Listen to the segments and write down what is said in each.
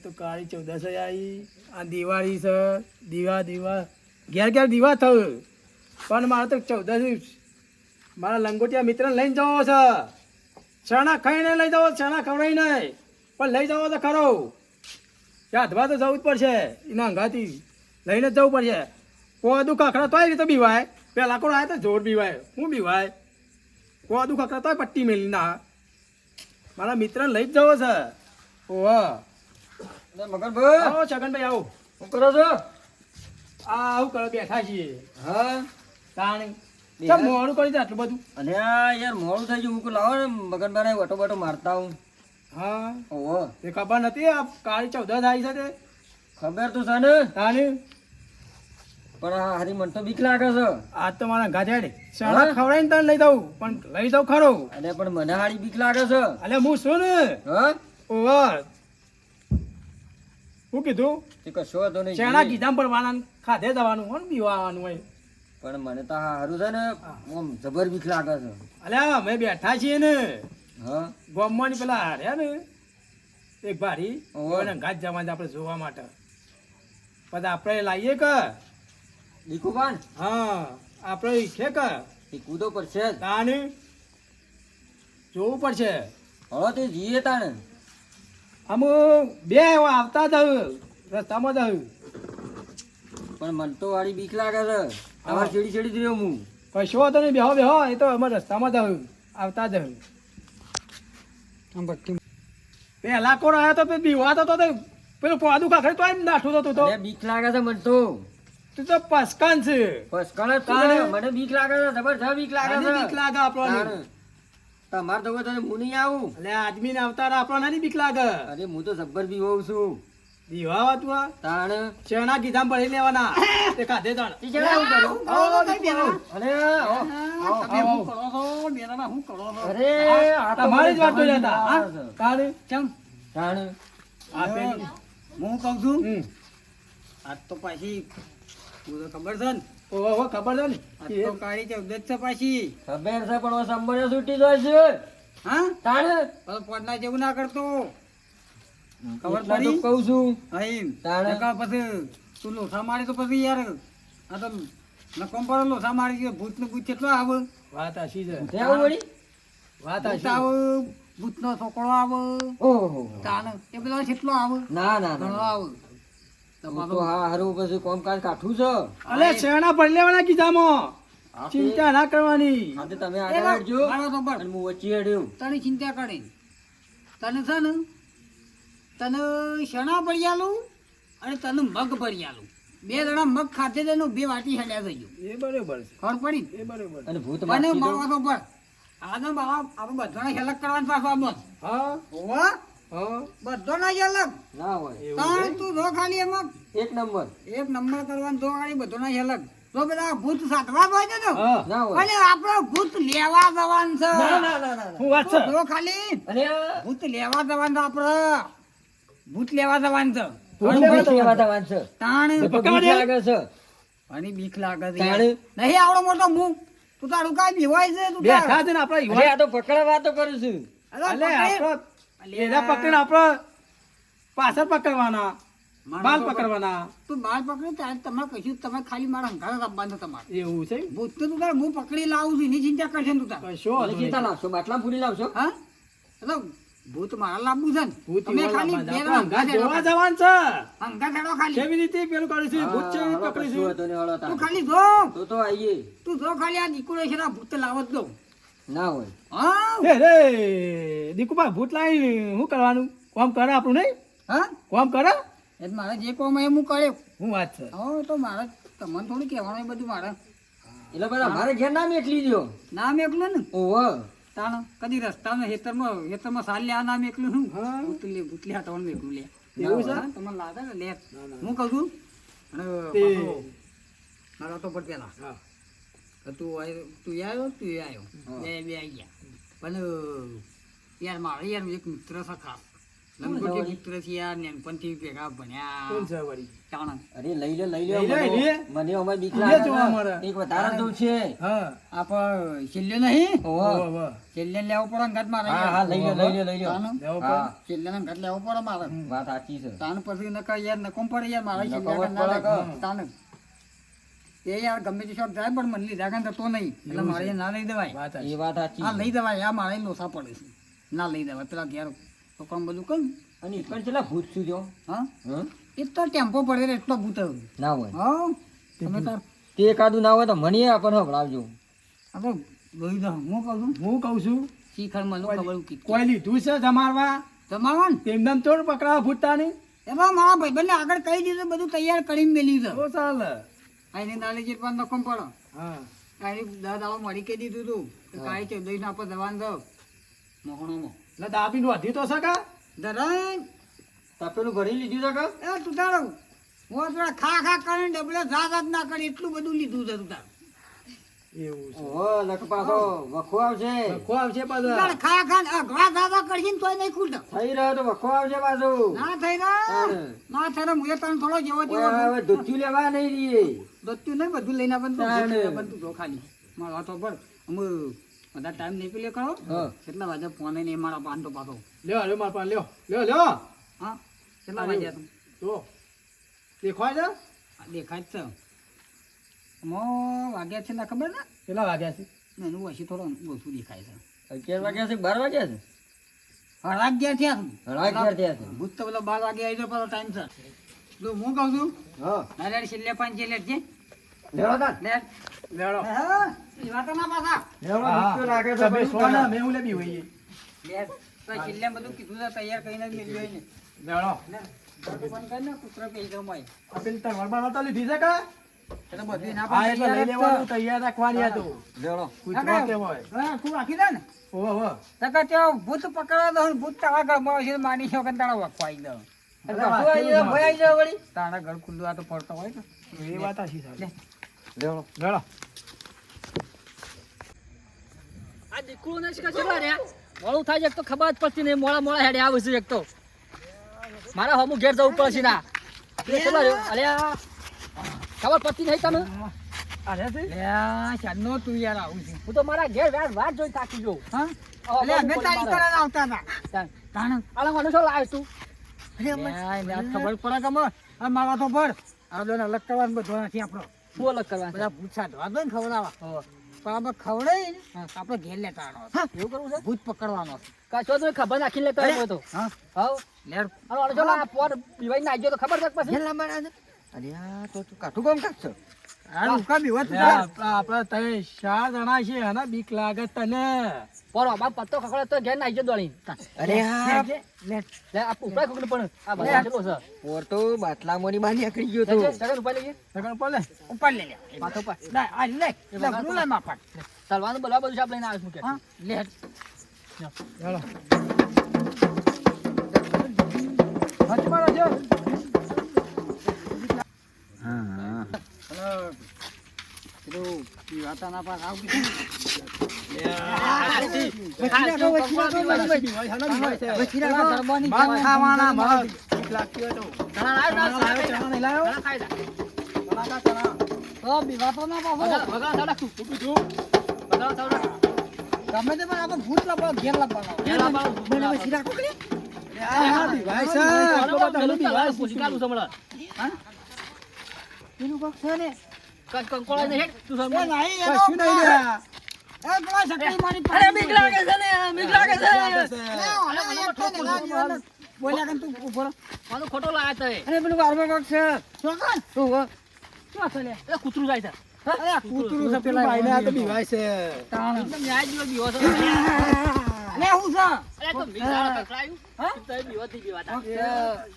કોઈ કાળી ચૌદસ આવી આ દિવાળી છે. દીવા દીવા. ઘેર ઘેર દીવા થયું. પણ મારે તો ચૌદસ મારા લંગોટિયા મિત્રને લઈને જવો છે. ચણા ખાઈને લઈ જવો, ચણા ખવડાવી નહીં પણ લઈ જવો તો ખરો. યાદવા તો જવું જ પડશે. એના અંગાથી લઈને જવું પડશે. કોદું તો આવી રીતે બીવાય. પેલા કોણ આવે તો જોર બીવાય. હું બીવાય. કોદું ખખડા તોય પટ્ટી મેલી ના મારા મિત્રને લઈ જ જવો છે. ઓહ મગનભાઈ. આવો છગનભાઈ આવો. શું કરો છો? આ આવું કરો બેઠા છીએ. હા? તાણી. મોડું કરી દે આટલું બધું. અને યાર મોડું થઈ ગયું. હું લાવો ને મગનભાઈ વટો બટો મારતા હું હા. ઓહો એ ખબર નથી આ કાળી ચૌદ આવી છે તે. ખબર તો છે ને. તાણી. પણ આ હારી મને તો બીક લાગે છે. આ તો મારા ગાધેડ હા? ખવડાવીને તને લઈ દઉં પણ લઈ જાઉં ખરો. અને પણ મને હારી બીક લાગે છે. અલે હું શું ને? હા? ઓવા શું કીધું? તે કશો તો નહીં ચણા કીધા પણ વાના ખાધે જવાનું હોય ને આવવાનું હોય. પણ મને તો હારું છે ને આમ જબર બીક લાગે છે. અલે અમે બેઠા છીએ ને. હા? ગોમવાની પેલા હાર્યા ને. એક ભારી ઓવે. એને ઘાટ જવા આપણે જોવા માટે. પછી આપણે લાવીએ કે પાન હા આપણે છે કે દીકુ તો પડશે તાને જોવું પડશે. હવે તે જઈએ તાને આમ બે આવતા જ રસ્તામાં જ પણ મને તો વાળી બીક લાગે છે. તમારે ચીડી ચીડી જ રહ્યો હું. કશો હતો નહીં બેહો બેહો એ તો અમે રસ્તામાં જ આવતા જ પહેલા કોણ આવ્યો તો પેલો બીવાતો તો તો પેલું પાદું ખાખરે તો એમ નાઠું થતું તો. બીક લાગે છે મને તો. તું તો પસકાન છે. પસકન જ તારે? મને બીક લાગે છે જબરજસ્ત બીક લાગે છે. બીક લાગે આપણને. તમારે તો તને હું નહીં આવું. એટલે આદમી ને અવતાર આપણને નહીં બીક લાગે. અરે હું તો જબ્બર બી હોઉં છું. દીવા તું આ? તાણ ચણા કીધા ભરી લેવાના? તે કાધે તાણ. ઈ જરા હું કરું? આવો, આવો, અરે હું કરો છો? અરે આ તમારી જ વાત તો લેતા હા? છે. તારે ચમ તાણ. આ પેલી. હું કહું છું? આ આજ તો પાછી તું તો ખબર છે ને? ઓહો, ઓહો, ખબર છે ને? તો કાળી ચૌદસ છે પાછી. ખબર છે પણ સંભાળ્યો છૂટી જાય છે. હા? તાણ. હવે જેવું ના કરતો. ખબર પડી? કહું છું. હા તાણે? નકર પછી તું લોસા મારી તો પછી યાર આ તો નકોમ પર લોસા મારી ગયો ભૂતનું ભૂત કેટલો આવે? વાત આશી છે. વળી? વાત આશી આવે? ભૂત નો છોકરો આવે? ઓહો. તાણ? એ બધા કેટલો આવે? ના ના ઘણો આવે. તો હા હારું પછી કોમકાજ કાઠું છે. અલે શેણા ભરી લેવાના કીધામાં ચિંતા ના કરવાની. હા તમે આગળ વાત- હટજો મારો તો બસ. અને હું વચ્ચે હેડ્યો. તને ચિંતા કરે તને છે ને તને શણા ભરી અને તને મગ ભરી બે જણા મગ ખાતે તેનું બે વાટી હડ્યા થઈ ગયું એ બરોબર ખબર પડી એ બરોબર અને ભૂત મને મારવા તો પર આને બાબા આપણે બધાને હેલક કરવાનું પાછું આમ હા. હોવા? હા બધો ના અલગ ના હોય. તાણ તું જો ખાલી એમાં. એક નંબર. એક નંબર કરવાનું જો ખાલી બધો ના અલગ તો બધા ભૂત સાતવા હોય છે ને હા ના હોય. અને આપણો ભૂત લેવા જવાનું છે. હું વાત છે? જો ખાલી. ભૂત લેવા જવાનું છે આપણે. ભૂત લેવા જવાનું છે. ભૂત લેવા જવાનું. છે. તાણ. તો. લાગે છે. અને બીક લાગે છે. નહીં આવડો મોટો મુખ તું તારું કાંઈ બીવાય છે તું બેઠા છે ને આપણે આ તો પકડવા વાતો કરું છું. અલે પકડી. આપડે એના પકડીને આપડે પાછળ પકડવાના બાલ પકડવાના. તું બાલ પકડી ત્યારે તમારે કશું તમે ખાલી મારા હંગારા આપવાનું તમારે. એવું છે ભૂત તો તું તાર હું પકડી લાવું છું એની ચિંતા કરશે તું તાર. કશો ચિંતા લાવશો બાટલા ફૂલી લાવશો? હા? એટલે ભૂત મારા લાંબુ છે ને. ભૂત તમે ખાલી જોવા જવાનું છે. હંગાત હેડો ખાલી. કેવી રીતે? પેલું કરીશું ભૂત છે હળો તું ખાલી જો. તો તો આઈએ. તું જો ખાલી આ છે આ ભૂત લાવત દઉં. ના હોય. હા રે દીકુભાઈ દીકુભા ભૂત લાવી શું કરવાનું? કોમ કરે આપણું નહીં? હા? કોમ કરે? એટલે મારે જે કોમ એ હું કર્યો હું વાત છે. હા તો મારે તમને થોડું કહેવાનું એ બધું મારે. એટલે બધા મારે ઘેર નામ એકલી જો નામ એકલું ને? ઓહો તાણ કદી રસ્તામાં હેતરમાં હેતરમાં સાલ લે આ નામ એકલું શું હા. ભૂતલી ભૂતલી હાટવાનું એકલું લે. એવું છે? તમને લાગે ને લે હું કહું છું? અને તે- મારો તો પર પેલા હા. તું તું આવ્યો તું આવ્યો બે બે આવી ગયા પણ યાર મારે યાર એક મિત્ર છે ખાસ લંગોટી મિત્ર છે યાર નાનપણથી ભેગા ભણ્યા કોણ છે વળી અરે લઈ લે લઈ લઈ લે, લે લઈ લે. મને મને અમારે બીક લે લાગે જોવા છે. મળે. એક વધારે દઉં છે હા છેલ્લે નહીં. છેલ્લે લેવો પડે ઘટ મારે હા હા લઈ લે લઈ લે લઈ લે ચાણ લેવો હા છેલ્લે ને ઘટ લેવો પડે મારે વાત સાચી છે તાણ પછી નકા યાર નકોમ પડે યાર મારે છેલ્લે એ યાર ગમે તે શોખ થાય પણ મને લીધા કાન થતો નહીં. એટલે મારે ના લઈ દેવાય. એ વાત સાચી. આ લઈ દેવાય આ મારે લોસા પડે છે. ના લઈ દેવાય. પેલા ઘેર છોકરા બધું કર અને ઈકણ ચલા ભૂત શું જો હા? હં? એ તો ટેમ્પો પડે રે એટલો ભૂત ના હોય. હા? તમે તાર તે એકાદું ના હોય તો મને આપણને હવડાવજો આ તો દો હું કહું છું? હું કહું છું શીખર મને ખબર ઉકી કોઈ લીધું છે જમાડવા તમારા ને તેમને તો પકડાવા નહીં એમાં મારા ભાઈબંધને આગળ કહી દીધું બધું તૈયાર કરીને મેલી છે તો ચાલે. આઈને દાડે પણ નખમ પડો. હા. કાંઈ દસ દાડો મળી કે દીધું તું. કે કાંઈ ચૌદસ ના પર દવાન દો. મોહણોમાં. એટલે દાબીને વધી તો સકા ધરાય. તપેલું ભરી લીધું છે કે એ તું તારો. હું થોડા ખા ખા કરીને ડબલે જા જ ના કરી એટલું બધું લીધું છે તું તાર. એવું છે. ઓહો લખ પાછો. વખો આવશે. લખો આવશે ખા ખા ને અઘરા જા જા કરશે ને તોય નહીં ખૂટે થઈ રહ્યો તો વખો આવશે પાછું. ના થઈ રહ્યો. ના થઈ રહ્યો મુએ તને થોડો જેવો જેવો હવે ધોતિયું લેવા નહીં રહીએ. દત્તું નહીં બધું લઈને આપે તું જો ખાલી. મારો હાથો પર. અમે બધા ટાઈમ નહીં પેલે કરો. કેટલા વાગે ફોને નહીં મારા પાંડો પાછો. લ્યો લ્યો મારા લ્યો. લ્યો લ્યો. હા? કેટલા વાગ્યા તું જો દેખાય છે? દેખાય જ છે. મો વાગ્યા છે ને ખબર ને કેટલા વાગ્યા છે? એનું ઓછી થોડો ઓછું દેખાય છે. અગિયાર વાગ્યા છે બાર વાગ્યા છે? સાડા અગિયાર થયા છે. સાડા અગિયાર થયા છે. ભૂત તો પેલો બાર વાગે આવી જાય પેલો ટાઈમ છે. જો હું કહું છું? હા. નારિયેળ છેલ્લે પાંચ છેલ્લે છે. લેવા તા લે. લેડો. હા. એ વાતો ના પાછા. લેવા હા. બીજું લાગે છે સોના કરે. હું લેબી હોઈએ લે તો છેલ્લે બધું કીધું છે તૈયાર કરીને જ ને. લેડો. બંધ કર ને કૂતરો પેઈ ગયો મોય આ તાર વરબાનો તો લીધી છે કે? એટલે બધું ના હા લઈ લેવાનું તૈયાર રાખવાની હતું. લેવડો. કૂતરો કેવો હોય. હા, તું રાખી દે ને. ઓહો. ઓહો નકર ભૂત પકડવા દો ભૂત તારા ઘરમાં હોય છે માની શકો ને તારા વખવાઈ દો. અરે શું વાકેલું આવી જાય, છે. ભય આવી જાય વળી. તારા ઘર ખુલ્લું આ તો પડતો હોય ને. એ વાત આશી સાહેબ લેવડો. લેડો આ દીકરું ને શું કેટલા રહ્યા મોડું થાય એક તો ખબર જ પડતી નહીં. મોડા મોડા હેડે આવે છે એક તો. મારા હમું ઘેર જવું પડશે ના. અરે ખબર પડતી નહીં અરે શાનનો તું યાર આવું છું. હું તો મારા ઘેર વાત વાત જોઈ થાકી જઉં. હા? અમે તારી આવતા હતા. તાણ આલા મને શું લાવ્યો તું ખબર પડે કે અમે આ મારા તો ભર. આ દોને અલગ કરવાનું બધો નથી આપણો. શું અલગ કરવા બધા ભૂત સાધવા દો ને ખવડાવવા. પણ આપણે ખવડાવી ને આપણે ઘેર લેતા આનો. એવું કરવું છે? ભૂત પકડવાનો કાચો તો ખબર નાખી લેતો હોય તો હા. લેર. આલો આલો આ પોર પીવાઈ નાખજો તો ખબર છે પછી? ઘેર મારા અરે આ તો તું કાઠું કામ કાઢશો. આ કામ બીવત લે, આપણા તને ચાર જણા છે અને બીક લાગે તને. પોર અમાર પત્તો ખખડે તો ઘેર નાખજો દોળી અરે હા. લે આ ઉપરા ખોકને પણ આ બધા ચલો છે? પોર તો બાટલામાંની બાની આકડી ગયો તો. સગન ઉપર લઈએ સગન ઉપર લે. ઉપર લે લે. માથો પર ના આ લે. લે ભૂલું લે માફા સલવાન બોલવા બધું સાબ લઈને આવે મુકે. હા લે. ચાલો. હાથ મારો જો હા હા. જા ગમે તે પણ આપણે ભૂત લાવવા ઘેર પેલું કોક છે ને? કંક કંકોળા ને હેડ તું એ સમળ નહીં કશું નહીં લ્યા. એ પેલા સકરી મારી અરે બીક લાગે છે ને બીક લાગે છે લે, ઓલે મને એક છે ને, લાવ, લાવ, લાવ. બોલ્યા કે તું ઊભો મારો ખોટો લાયા તો અરે પેલું બારમાં કોક છે. ચોકન? શું હો? શું છે લે? એ કૂતરું જાય છે. અરે કૂતરું છે પેલા પેલા ભાઈને આ તો. બીવાય છે. તાણ. એકદમ ન્યાય જેવો બીવો છે. અલે હું છે અરે તો બીક લાગે હા? તો એ બીવાતા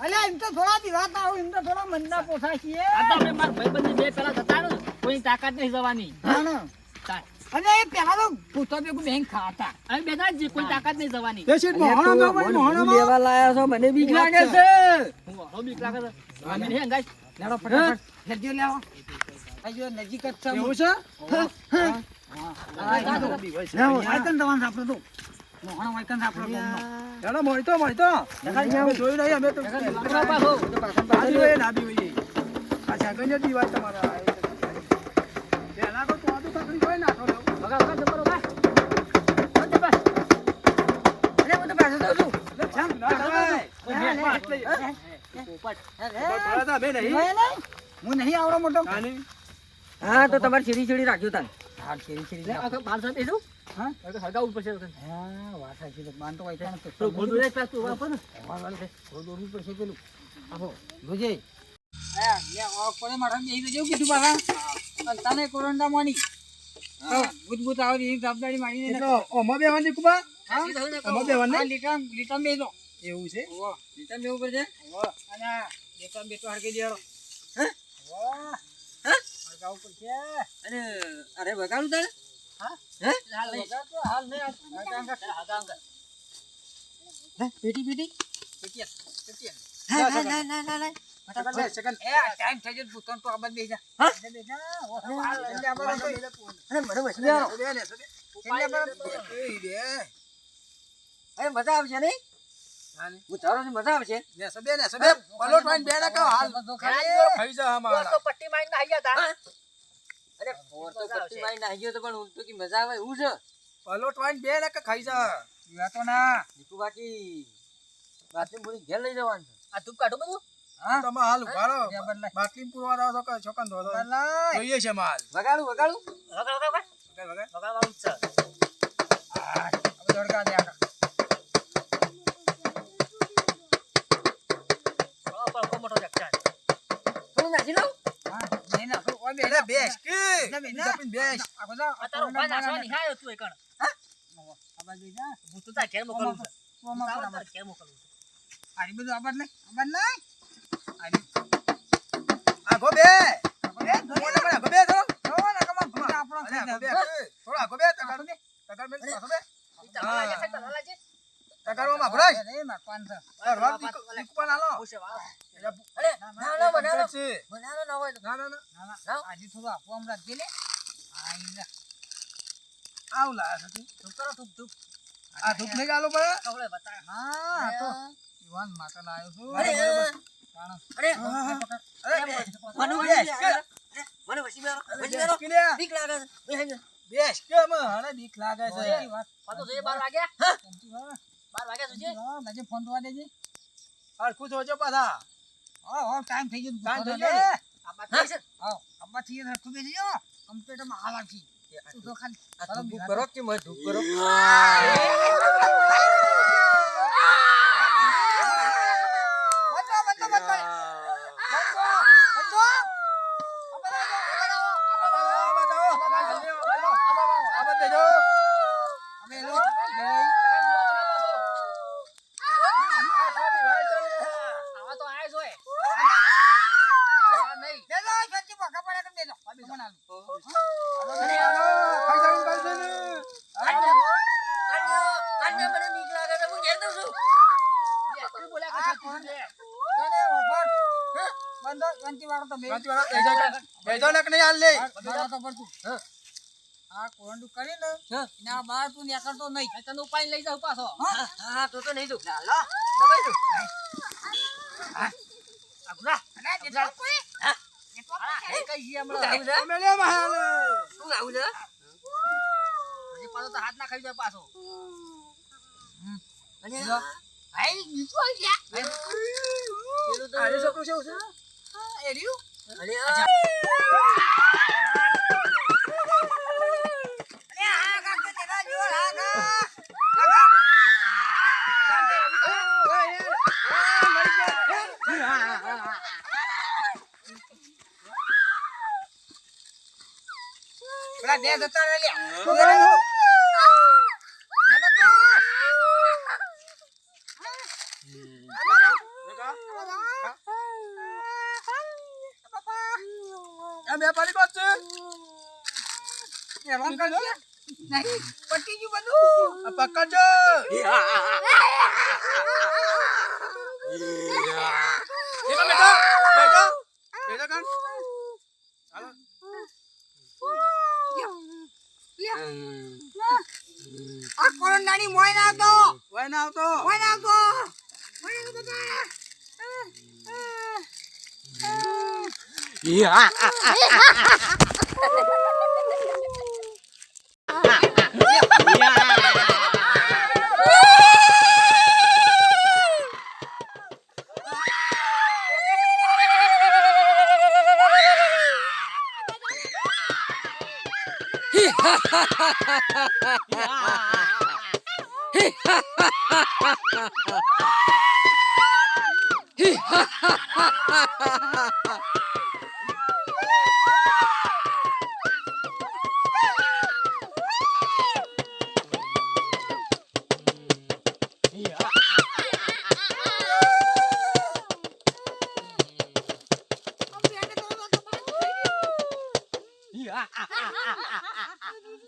અલે એમ તો થોડા દીવાતા આવું એમ તો થોડા મનના પોસાય છીએ આ તો આપણે મારા ભાઈબંધની બે પેલા થતા ને કોઈ તાકાત નહીં જવાની તાણ. અને એ પેલા તો ભૂતો ભેગું બેંક ખાતા અમે બે જણા કોઈ તાકાત નહીં જવાની તે. લેવા લાયા છો મને બીક લાગે છે હું વાળો બીક લાગે છે અમે નહીં હંગાઈ લેડો ફટાફટ હેડજો લેવો આજો નજીક જ છે એવું છે આ જાતો. બીવાય છે. લેવો આઈકન દવાન સાપડો તો મોહણા સાપડો તો ચાલો, મળતો મળતો જોઈ રહ્યા અમે તો પાછો આ બી હોય ને આ બી હોય. ઠેકાણે દીવા તમારા એ પહેલા તો તો તકલીફ હોય ને લેવો. વગા વગા જબર વગા હા. ના નહીં. નહીં, નહીં. હું નહીં આવડો મોટો. હા તો તમારે છેડી છેડી રાખ્યું તાન હા શેરી શેરી લે, બાર સાહેબ બેસું? હા? તો હળગાવવું પડશે હા વાત સાચી છે. તો છે. ગોળ દોરે પાછું ઊભા ઉપર ને. વાળવાનું છે. થોડું દોરવું પડશે પેલું. આપો જોજે. હા લે આ પડે મારા તો જેવું કીધું પાછા અને તને કોરોના માની. ભૂત ભૂત આવે એની જવાબદારી માની કુબા? હા? લીટા લીટા બેસો એવું છે? લીટા લેવું પડશે? અને લીટા બેસો હરકી દેરો હે? વાહ હરગાવું પડશે અને અરે વગાડું તારે? હાલ નહીં. હાલ નહીં. પેટી પેટી? ના ના ના ના. ના તો. અરે બે. અરે મજા આવશે નઈ. હું તારો મજા આવશે ને, હાલ. ખાઈ જા અમારા. તો પટ્ટી માઈન ના ગયા તા. અરે ફોર તો પટ્ટી તો પણ કે મજા આવે એવું છે પલોટવાઈને બે નાખો, ખાઈ જા. તો ના બાકી બાથરૂમ પૂરી ઘેર લઈ જવાનું છે આ ધૂપ કાઢો બધું હા તમે હાલ ઊભા રહો. બે બદલાય. બાટલી પૂરવા રહો તો છોકન ધોધો. જોઈએ છે માલ વગાડું વગાડું વગર વગર. વગાડ, વગાડ. વગાડવાનું છે. આ દે. થોડો પડકો મોટો જગચાન. થોડું નાખી લઉં હા, નહીં ના, ઓય બે અરે ના. બેસ કે. ના, બે ના. બીજા પણ બેસ. આ બધા આ તારો ભાઈ નાસવા નિહાળ્યો તું એકણ. આબાદ બેસી જા. હું તો તારા ઘેર મોકલું છું. ઓમાં તારો પણ આબાદ. તારા ઘેર મોકલું છું. આરી બધું આબાદ નહીં, આબાદ પાંચ આરી. આગો બે. આબાદ નહીં, ધોઈ પણ આગો બે તો. જો ને, કમાલ ભૂત આપણો અરે થઈ આગો બે. જાય. થોડો આગો બે. તગાર બે. તગાર બે, પાછો બે. ઈ તારા લાગે છે, તારા લાગે? તગારમાં ભરાય. અરે, નાખવાનું છે. અરે રોજ દીકુ- પણ હાલો. હું છે, વાળો. અરે ના ના બનાવો છે. ના હોય ના, ના, ના. ના, ના, આજે થોડું આપવું હમણાં દે લે. આઈ જા. આવું લાગે છે કરો, ધૂપ, ધૂપ. આ ધૂપ નહીં ગાલો પડે? કવળે બતાય. હા, તો યુવાન માટે લાવ્યો છું. અરે અરે અરે, મને વસી મને વસી બેરો વસી બેરો કે લે. બીક લાગે છે બેસ કે હાલે બીક લાગે છે. વાત. વાગ્યા? વાગ્યા? હા, નજે ફોન જોવા દેજે. હરખું જોજો પાછા. હા, ટાઈમ થઈ ગયો. ટાઈમ થઈ ગયો થઈ? હા, અબ્બા થી એ હરખું બેસી જાઓ. કમ્પ્યુટરમાં હાલ આપી. તું તો ખાલી ધૂપ કરો કે મને ધૂપ કરો? બંધો, બંધો, પડતું. આ કોરંડું કરીને હા. ને આ બાર તું નીકળતો નહીં. આ તને ઉપાય લઈ જાવ પાછો. હા તો તો નહીં દઉં લા દબાઈ દઉં અઘરા. અરે, દેજો કોઈ. આવું છે અમે લે મહાલે. આવું છે હજી પાછો તો હાથ ના ખાઈ જાય પાછો. અને. આઈ નીચું આવી ગયા પેલું તો આરે છોકરું છે, છે? હા, અરે અરે, આ કાકા તેના જેવો, આ કાકા. પેલા બે જતા રહે લ્યા. શું કરે? નતો તો. આ બે પાડી કોટ છે? હેરાન કરજો. નહીં, પતી ગયું બધું. આ પકડજો. એમાં બેઠો, બેઠો. બેઠો કાન. આ કોરોનાની મોય ના આવતો. મોય ના આવતો. મોય ના આવતો. મોય ના આવતો યા Yeah.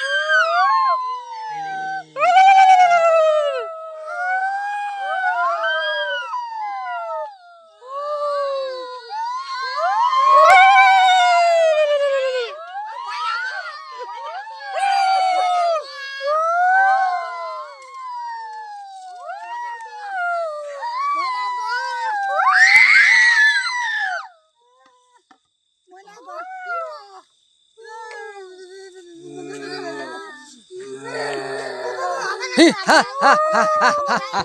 Lily, Lily, 哈哈哈哈哈哈！